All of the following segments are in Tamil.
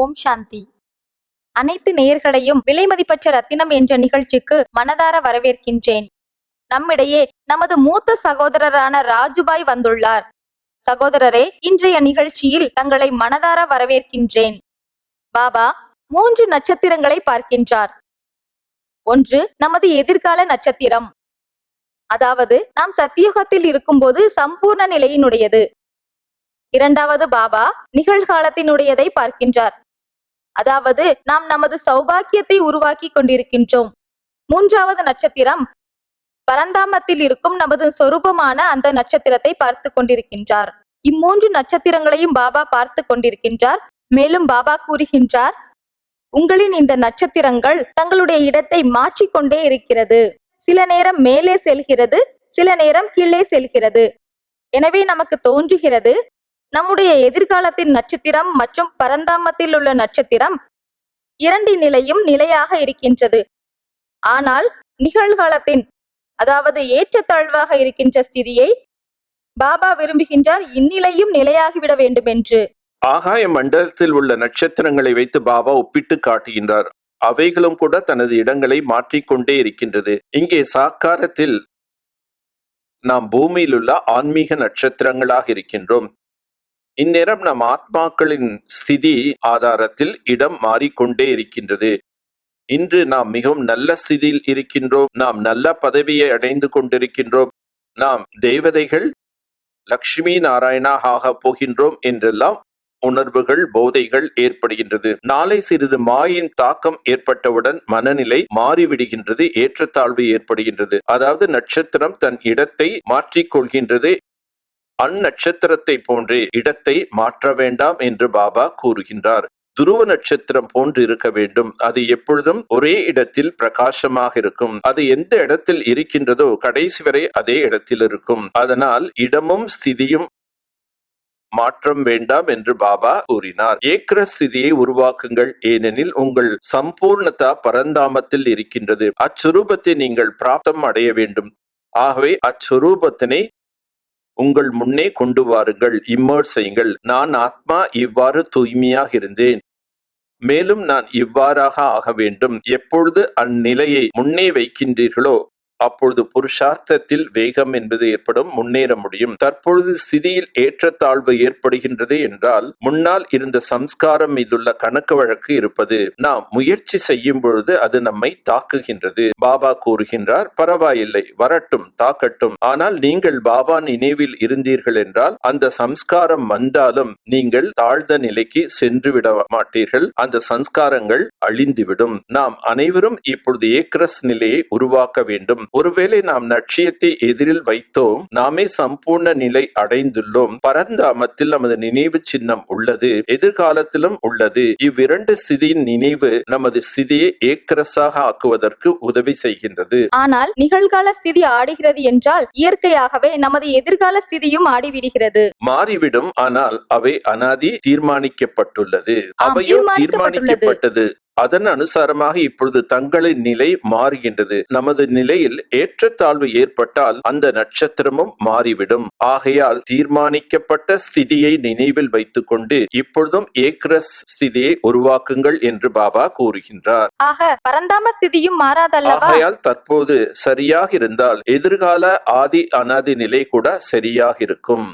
ஓம் சாந்தி. அனைத்து நேயர்களையும் விலைமதிப்பற்ற ரத்தினம் என்ற நிகழ்ச்சிக்கு மனதார வரவேற்கின்றேன். நம்மிடையே நமது மூத்த சகோதரரான ராஜுபாய் வந்துள்ளார். சகோதரரே இன்றைய நிகழ்ச்சியில் தங்களை மனதார வரவேற்கின்றேன். பாபா மூன்று நட்சத்திரங்களை பார்க்கின்றார். ஒன்று நமது எதிர்கால நட்சத்திரம். அதாவது நாம் சத்தியுகத்தில் இருக்கும்போது சம்பூர்ண நிலையினுடையது. இரண்டாவது பாபா நிகழ்காலத்தினுடையதை பார்க்கின்றார். அதாவது நாம் நமது சௌபாக்கியத்தை உருவாக்கி கொண்டிருக்கின்றோம். மூன்றாவது நட்சத்திரம் பரந்தாமத்தில் இருக்கும் நமது சொரூபமான அந்த நட்சத்திரத்தை பார்த்து கொண்டிருக்கின்றார். இம்மூன்று நட்சத்திரங்களையும் பாபா பார்த்து கொண்டிருக்கின்றார். மேலும் பாபா கூறுகின்றார் உங்களின் இந்த நட்சத்திரங்கள் தங்களுடைய இடத்தை மாற்றிக்கொண்டே இருக்கிறது. சில நேரம் மேலே செல்கிறது சில நேரம் கீழே செல்கிறது. எனவே நமக்கு தோன்றுகிறது நம்முடைய எதிர்காலத்தின் நட்சத்திரம் மற்றும் பரந்தாமத்தில் உள்ள நட்சத்திரம் இரண்டின் நிலையும் நிலையாக இருக்கின்றது. ஆனால் நிகழ்காலத்தின் அதாவது ஏற்றத்தாழ்வாக இருக்கின்ற ஸ்திதியை பாபா விரும்புகின்றார் இந்நிலையும் நிலையாகிவிட வேண்டும் என்று ஆகாய மண்டலத்தில் உள்ள நட்சத்திரங்களை வைத்து பாபா ஒப்பிட்டு காட்டுகின்றார். அவைகளும் கூட தனது இடங்களை மாற்றிக்கொண்டே இருக்கின்றது. இங்கே சாக்காரத்தில் நாம் பூமியில் உள்ள ஆன்மீக நட்சத்திரங்களாக இருக்கின்றோம். இந்நேரம் நம் ஆத்மாக்களின் ஸ்திதி ஆதாரத்தில் இடம் மாறிக்கொண்டே இருக்கின்றது. இன்று நாம் மிகவும் நல்ல ஸ்திதியில் இருக்கின்றோம். நாம் நல்ல பதவியை அடைந்து கொண்டிருக்கின்றோம். நாம் தேவதைகள் லக்ஷ்மி நாராயணா ஆகப் போகின்றோம் என்றெல்லாம் உணர்வுகள் போதைகள் ஏற்படுகின்றது. நாளை சிறிது மாயின் தாக்கம் ஏற்பட்டவுடன் மனநிலை மாறிவிடுகின்றது ஏற்றத்தாழ்வு ஏற்படுகின்றது. அதாவது நட்சத்திரம் தன் இடத்தை மாற்றிக்கொள்கின்றது அந்நட்சத்திரத்தை போன்றே இடத்தை மாற்ற வேண்டாம் என்று பாபா கூறுகின்றார். துருவ நட்சத்திரம் போன்று இருக்க வேண்டும். அது எப்பொழுதும் ஒரே இடத்தில் பிரகாசமாக இருக்கும். அது எந்த இடத்தில் இருக்கின்றதோ கடைசி வரை அதே இடத்தில் இருக்கும். அதனால் இடமும் ஸ்திதியும் மாற்றம் வேண்டாம் என்று பாபா கூறினார். ஏக்கர ஸ்திதியை உருவாக்குங்கள். ஏனெனில் உங்கள் சம்பூர்ணதா பரந்தாமத்தில் இருக்கின்றது. அச்சுரூபத்தை நீங்கள் பிராப்தம் அடைய வேண்டும். ஆகவே அச்சுரூபத்தினை உங்கள் முன்னே கொண்டு வாருங்கள் இம்மர்ஸ் செய்யுங்கள். நான் ஆத்மா இவ்வாறு தூய்மையாக இருந்தேன். மேலும் நான் இவ்வாறாக ஆக வேண்டும். எப்பொழுது அந்நிலையை முன்னே வைக்கின்றீர்களோ அப்பொழுது புருஷார்த்தத்தில் வேகம் என்பது ஏற்படும் முன்னேற முடியும். தற்பொழுது ஸ்திதியில் ஏற்றத்தாழ்வு ஏற்படுகின்றது என்றால் முன்னால் இருந்த சம்ஸ்காரம் மீதுள்ள கணக்கு வழக்கு இருப்பது. நாம் முயற்சி செய்யும் பொழுது அது நம்மை தாக்குகின்றது. பாபா கூறுகின்றார் பரவாயில்லை வரட்டும் தாக்கட்டும். ஆனால் நீங்கள் பாபா நினைவில் இருந்தீர்கள் என்றால் அந்த சம்ஸ்காரம் வந்தாலும் நீங்கள் தாழ்ந்த நிலைக்கு சென்று விட மாட்டீர்கள். அந்த சம்ஸ்காரங்கள் அழிந்துவிடும். நாம் அனைவரும் இப்பொழுது ஏக்ரஸ் நிலையை உருவாக்க வேண்டும். ஒருவேளை நாம் லட்சியத்தை எதிரில் வைத்தோம் நாமே சம்பூர்ண நிலை அடைந்துள்ளோம். பரந்தாமத்தில் நமது நினைவு சின்னம் உள்ளது எதிர்காலத்திலும் உள்ளது. இவ்விரண்டு ஸ்திதியின் நினைவு நமது ஸ்திதியை ஏக்கரஸாக ஆக்குவதற்கு உதவி செய்கின்றது. ஆனால் நிகழ்கால ஸ்திதி ஆடுகிறது என்றால் இயற்கையாகவே நமது எதிர்கால ஸ்திதியும் ஆடிவிடுகிறது. மாறிவிடும் ஆனால் அவை அனாதி தீர்மானிக்கப்பட்டுள்ளது. அவையும். தீர்மானிக்கப்பட்டது. அதன் அனுசாரமாக இப்பொழுது தங்களின் நிலை மாறுகின்றது. நமது நிலையில் ஏற்றத்தாழ்வு ஏற்பட்டால் அந்த நட்சத்திரமும் மாறிவிடும். ஆகையால் தீர்மானிக்கப்பட்ட ஸ்திதியை நினைவில் வைத்துக்கொண்டு இப்பொழுதும் ஏக்ரஸ் ஸ்திதியை உருவாக்குங்கள் என்று பாபா கூறுகின்றார். பரந்தாம ஸ்திதியும் மாறாதல்லவா? ஆகையால் தற்போது சரியாக இருந்தால் எதிர்கால ஆதி அனாதி நிலை கூட சரியாக இருக்கும்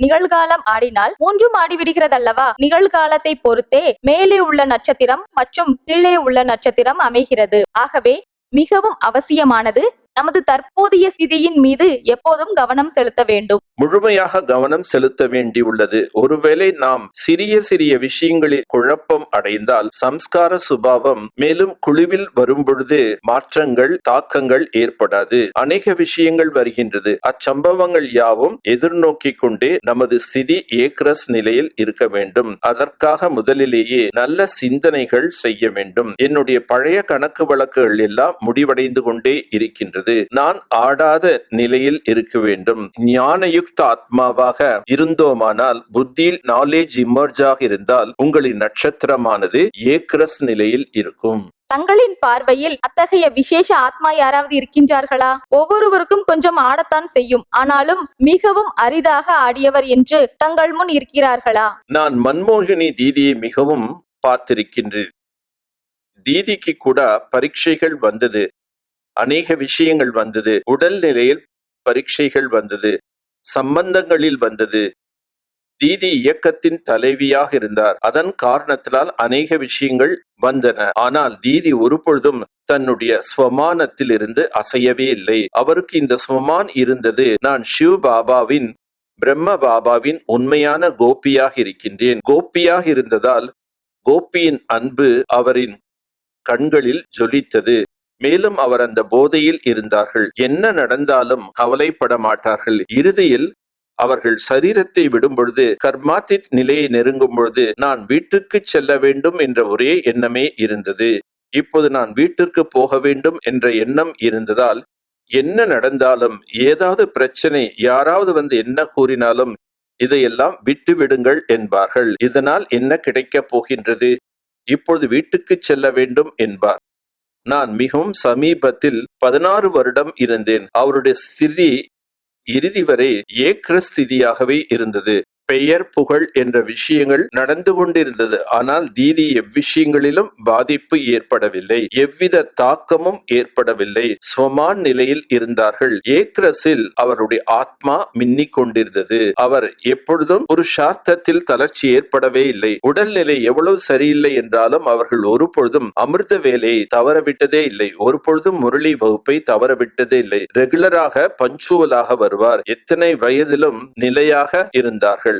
நிகழ்காலம் ஆடினால் மூன்றும் ஆடிவிடுகிறதல்லவா? நிகழ்காலத்தை பொறுத்தே மேலே உள்ள நட்சத்திரம் மற்றும் கீழே உள்ள நட்சத்திரம் அமைகிறது. ஆகவே மிகவும் அவசியமானது நமது தற்போதைய ஸ்திதியின் மீது எப்போதும் கவனம் செலுத்த வேண்டும். முழுமையாக கவனம் செலுத்த வேண்டியுள்ளது. ஒருவேளை நாம் சிறிய சிறிய விஷயங்களில் குழப்பம் அடைந்தால் சம்ஸ்கார சுபாவம் மேலும் குழுவில் வரும்பொழுது மாற்றங்கள் தாக்கங்கள் ஏற்படாது. அநேக விஷயங்கள் வருகின்றது. அச்சம்பவங்கள் யாவும் எதிர்நோக்கி கொண்டே நமது ஸ்திதி ஏக்ரஸ் நிலையில் இருக்க வேண்டும். அதற்காக முதலிலேயே நல்ல சிந்தனைகள் செய்ய வேண்டும். என்னுடைய பழைய கணக்கு வழக்குகள் எல்லாம் முடிவடைந்து கொண்டே இருக்கின்றது நான் ஆடாத நிலையில் இருக்க வேண்டும். ஞானயுக்த ஆத்மாவாக இருந்தோமானால் புத்தியில் நாலேஜ் இம்மர்ஜாக இருந்தால் உங்களின் நட்சத்திரமானது ஏக்ரஸ் நிலையில் இருக்கும். தங்களின் பார்வையில் அத்தகைய விசேஷ ஆத்மா யாராவது இருக்கின்றார்களா? ஒவ்வொருவருக்கும் கொஞ்சம் ஆடத்தான் செய்யும். ஆனாலும் மிகவும் அரிதாக ஆடியவர் என்று தங்கள் முன் இருக்கிறார்களா? நான் மன்மோகினி தீதியை மிகவும் பார்த்திருக்கின்றேன். தீதிக்கு கூட பரீட்சைகள் வந்தது. அநேக விஷயங்கள் வந்தது. உடல் நிலையில் பரீட்சைகள் வந்தது. சம்பந்தங்களில் வந்தது. தீதி இயக்கத்தின் தலைவியாக இருந்தார். அதன் காரணத்தினால் அநேக விஷயங்கள் வந்தன. ஆனால் தீதி ஒருபொழுதும் தன்னுடைய ஸ்வமானத்தில் இருந்து அசையவே இல்லை. அவருக்கு இந்த ஸ்வமான் இருந்தது. நான் ஷிவ் பாபாவின் பிரம்ம பாபாவின் உண்மையான கோபியாக இருக்கின்றேன். கோபியாக இருந்ததால் கோபியின் அன்பு அவரின் கண்களில் ஜொலித்தது. மேலும் அவர் அந்த போதையில் இருந்தார்கள். என்ன நடந்தாலும் கவலைப்பட மாட்டார்கள். இறுதியில் அவர்கள் சரீரத்தை விடும் பொழுது கர்மாத்தித் நிலையை நெருங்கும் பொழுது நான் வீட்டுக்கு செல்ல வேண்டும் என்ற ஒரே எண்ணமே இருந்தது. இப்போது நான் வீட்டிற்கு போக வேண்டும் என்ற எண்ணம் இருந்ததால் என்ன நடந்தாலும் ஏதாவது பிரச்சனை யாராவது வந்து என்ன கூறினாலும் இதையெல்லாம் விட்டு விடுங்கள் என்பார்கள். இதனால் என்ன கிடைக்கப் போகின்றது? இப்பொழுது வீட்டுக்கு செல்ல வேண்டும் என்பார். நான் மிகவும் சமீபத்தில் பதினாறு வருடம் இருந்தேன். அவருடைய ஸ்திதி இறுதி வரை ஏக்ர ஸ்திதியாகவே இருந்தது. பெயர் புகழ் என்ற விஷயங்கள் நடந்து கொண்டிருந்தது. ஆனால் தீதி எவ்விஷயங்களிலும் பாதிப்பு ஏற்படவில்லை. எவ்வித தாக்கமும் ஏற்படவில்லை. ஸ்வமான் நிலையில் இருந்தார்கள். ஏக்ரஸில் அவருடைய ஆத்மா மின்னிக் கொண்டிருந்தது. அவர் எப்பொழுதும் ஒரு சார்த்தத்தில் தளர்ச்சி ஏற்படவே இல்லை. உடல்நிலை எவ்வளவு சரியில்லை என்றாலும் அவர்கள் ஒரு பொழுதும் அமிர்த வேலையை தவறவிட்டதே இல்லை. ஒரு பொழுதும் முரளி வகுப்பை தவறவிட்டதே இல்லை. ரெகுலராக பஞ்சுவலாக வருவார். எத்தனை வயதிலும் நிலையாக இருந்தார்கள்.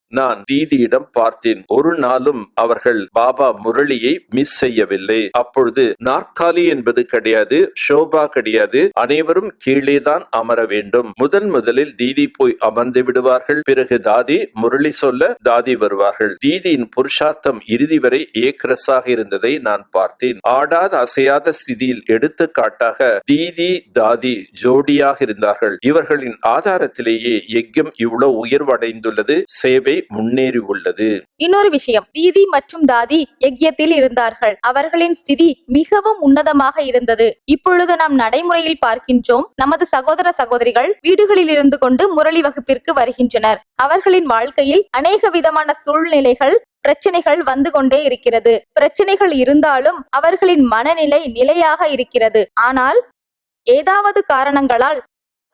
நான் தீதியிடம் பார்த்தேன். ஒரு நாளும் அவர்கள் பாபா முரளியை மிஸ் செய்யவில்லை. அப்பொழுது நாற்காலி என்பது கிடையாது ஷோபா கிடையாது. அனைவரும் கீழே தான் அமர வேண்டும். முதன் முதலில் தீதி போய் அமர்ந்து விடுவார்கள். பிறகு தாதி முரளி சொல்ல தாதி வருவார்கள். தீதியின் புருஷார்த்தம் இறுதி வரை ஏக்ரஸாக இருந்ததை நான் பார்த்தேன். ஆடாத அசையாத ஸ்திதியில் எடுத்துக்காட்டாக தீதி தாதி ஜோடியாக இருந்தார்கள். இவர்களின் ஆதாரத்திலேயே யஜ்யம் இவ்வளவு உயர்வடைந்துள்ளது. சேவை முன்னேறி உள்ளது இன்னொரு விஷயம் தீதி மற்றும் தாதி யக்யத்தில் இருந்தார்கள். அவர்களின் ஸ்திதி மிகவும் உன்னதமாக இருந்தது. இப்பொழுது நாம் நடைமுறையில் பார்க்கின்றோம் நமது சகோதர சகோதரிகள் வீடுகளில் இருந்து கொண்டு முரளி வகுப்பிற்கு வருகின்றனர். அவர்களின் வாழ்க்கையில் அநேக விதமான சூழ்நிலைகள் பிரச்சனைகள் வந்து கொண்டே இருக்கிறது. பிரச்சனைகள் இருந்தாலும் அவர்களின் மனநிலை நிலையாக இருக்கிறது. ஆனால் ஏதாவது காரணங்களால்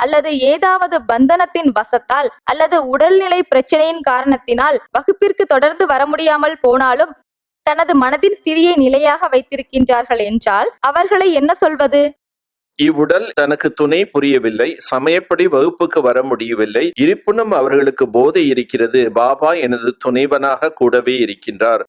அல்லது ஏதாவது பந்தனத்தின் வசத்தால் அல்லது உடல்நிலை பிரச்சனையின் காரணத்தினால் வகுப்பிற்கு தொடர்ந்து வர முடியாமல் போனாலும் தனது மனதின் ஸ்திதியை நிலையாக வைத்திருக்கின்றார்கள் என்றால் அவர்களை என்ன சொல்வது? இவ்வுடல் தனக்கு துணை புரியவில்லை சமயப்படி வகுப்புக்கு வர முடியவில்லை. இருப்பினும் அவர்களுக்கு போதை இருக்கிறது. பாபா எனது துணைவனாக கூடவே இருக்கின்றார்.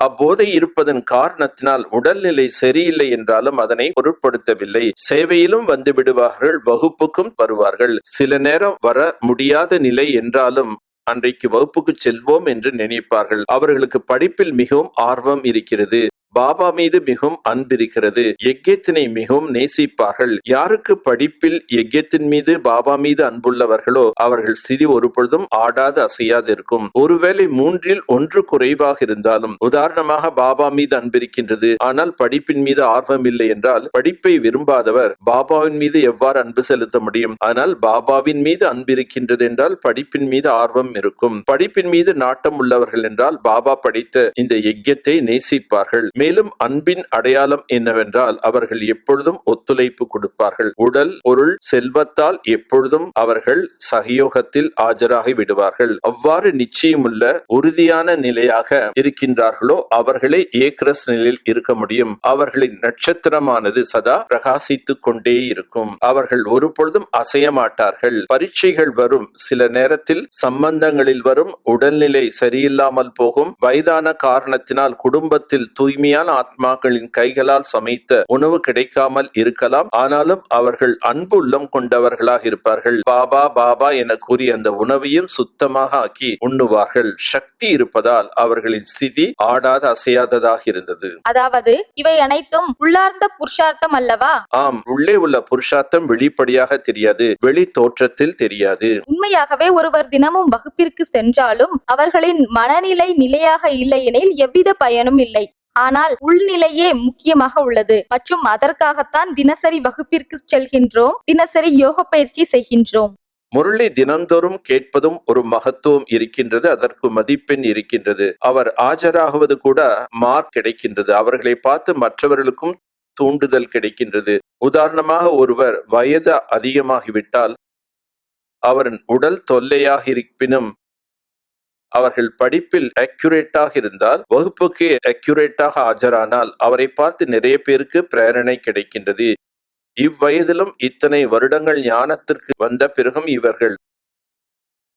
அப்போதை இருப்பதன் காரணத்தினால் உடல்நிலை சரியில்லை என்றாலும் அதனை பொருட்படுத்தவில்லை. சேவையிலும் வந்து விடுவார்கள் வகுப்புக்கும் வருவார்கள். சில நேரம் வர முடியாத நிலை என்றாலும் அன்றைக்கு வகுப்புக்கு செல்வோம் என்று நினைப்பார்கள். அவர்களுக்கு படிப்பில் மிகவும் ஆர்வம் இருக்கிறது. பாபா மீது மிகவும் அன்பிருக்கிறது. யஜ்யத்தினை மிகவும் நேசிப்பார்கள். யாருக்கு படிப்பில் யஜ்யத்தின் மீது பாபா மீது அன்புள்ளவர்களோ அவர்கள் சிதி ஒரு பொழுதும் ஆடாது அசையாது இருக்கும் ஒருவேளை மூன்றில் ஒன்று குறைவாக இருந்தாலும் உதாரணமாக பாபா மீது அன்பிருக்கின்றது. ஆனால் படிப்பின் மீது ஆர்வம் இல்லை என்றால் படிப்பை விரும்பாதவர் பாபாவின் மீது எவ்வாறு அன்பு செலுத்த முடியும்? ஆனால் பாபாவின் மீது அன்பிருக்கின்றது என்றால் படிப்பின் மீது ஆர்வம் இருக்கும். படிப்பின் மீது நாட்டம் உள்ளவர்கள் என்றால் பாபா படித்த இந்த யஜ்யத்தை நேசிப்பார்கள். மேலும் அன்பின் அடையாளம் என்னவென்றால் அவர்கள் எப்பொழுதும் ஒத்துழைப்பு கொடுப்பார்கள். உடல் பொருள் செல்வத்தால் எப்பொழுதும் அவர்கள் சகயோகத்தில் ஆஜராகி விடுவார்கள். அவ்வாறு நிச்சயமுள்ள உறுதியான நிலையாக இருக்கின்றார்களோ அவர்களே ஏக்ரஸ் நிலையில் இருக்க முடியும். அவர்களின் நட்சத்திரமானது சதா பிரகாசித்துக் கொண்டே இருக்கும். அவர்கள் ஒரு பொழுதும் அசைய மாட்டார்கள். பரீட்சைகள் வரும். சில நேரத்தில் சம்பந்தங்களில் வரும். உடல்நிலை சரியில்லாமல் போகும். வயதான காரணத்தினால் குடும்பத்தில் தூய்மையான ஆத்மாக்களின் கைகளால் சமைத்த உணவு கிடைக்காமல் இருக்கலாம். ஆனாலும் அவர்கள் அன்பு உள்ளம் கொண்டவர்களாக இருப்பார்கள். பாபா பாபா என கூறி அந்த உணவையும் சுத்தமாக ஆக்கி உண்ணுவார்கள். சக்தி இருப்பதால் அவர்களின் ஸ்திதி ஆடாத அசையாததாக இருந்தது. அதாவது இவை அனைத்தும் உள்ளார்ந்த புருஷார்த்தம் அல்லவா? ஆம் உள்ளே உள்ள புருஷார்த்தம் வெளிப்படையாக தெரியாது. வெளி தோற்றத்தில் தெரியாது. உண்மையாகவே ஒருவர் தினமும் வகுப்பிற்கு சென்றாலும் அவர்களின் மனநிலை நிலையாக இல்லையெனில் எவ்வித பயனும் இல்லை. ஆனால் உள்நிலையே முக்கியமாக உள்ளது. மற்றும் அதற்காகத்தான் தினசரி வகுப்பிற்கு செல்கின்றோம். தினசரி யோக பயிற்சி செய்கின்றோம். முரளி தினந்தோறும் கேட்பதும் ஒரு மகத்துவம் இருக்கின்றது அதற்கு மதிப்பெண் இருக்கின்றது. அவர் ஆஜராகுவது கூட மார்க் கிடைக்கின்றது. அவர்களை பார்த்து மற்றவர்களுக்கும் தூண்டுதல் கிடைக்கின்றது. உதாரணமாக ஒருவர் வயது அதிகமாகிவிட்டால் அவரின் உடல் தொல்லையாக இருப்பினும் அவர்கள் படிப்பில் அக்யூரேட்டாக இருந்தால் வகுப்புக்கு அக்யூரேட்டாக ஆஜரானால் அவரை பார்த்து நிறைய பேருக்கு பிரேரணை கிடைக்கின்றது. இவ்வயதிலும் இத்தனை வருடங்கள் ஞானத்திற்கு வந்த பிறகும் இவர்கள்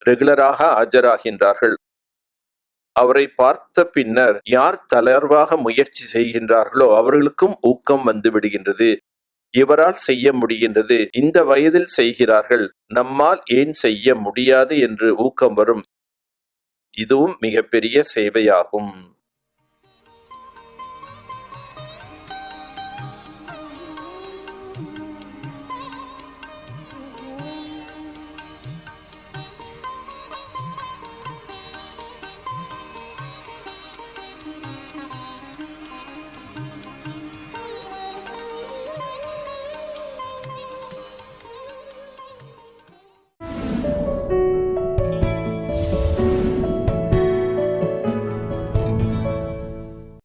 ரெகுலராக ஆஜராகின்றார்கள். அவரை பார்த்த பின்னர் யார் தளர்வாக முயற்சி செய்கின்றார்களோ அவர்களுக்கும் ஊக்கம் வந்து விடுகின்றது. இவரால் செய்ய முடிகின்றது. இந்த வயதில் செய்கிறார்கள். நம்மால் ஏன் செய்ய முடியாது என்று ஊக்கம் வரும். இதுவும் மிகப்பெரிய சேவையாகும்.